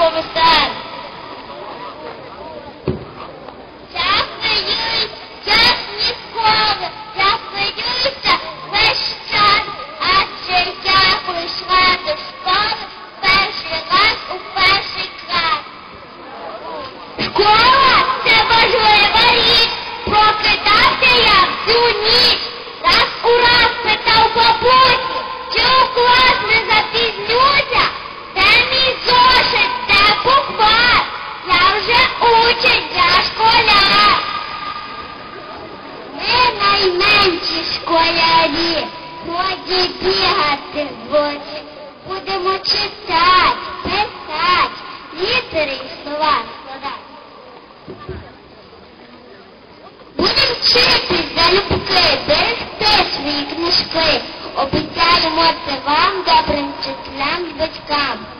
todo está вже учень, я школяр. Ми найменші школярі, годі бігати в очі. Будемо читати, писати, літери і слова складати. Будемо вчитись залюбки, берегти свої книжки. Обіцяємо це вам, добрим вчителям батькам.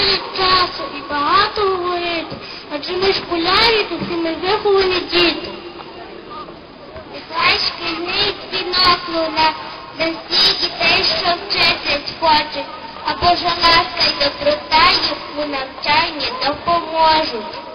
Гаяти часу і багато говорити, адже ми школярі, та всі ми виховані діти. Нехай шкільний дзвінок луна для всіх дітей, що вчитись хочуть, а Божа ласка й доброта їх у навчанні допоможуть.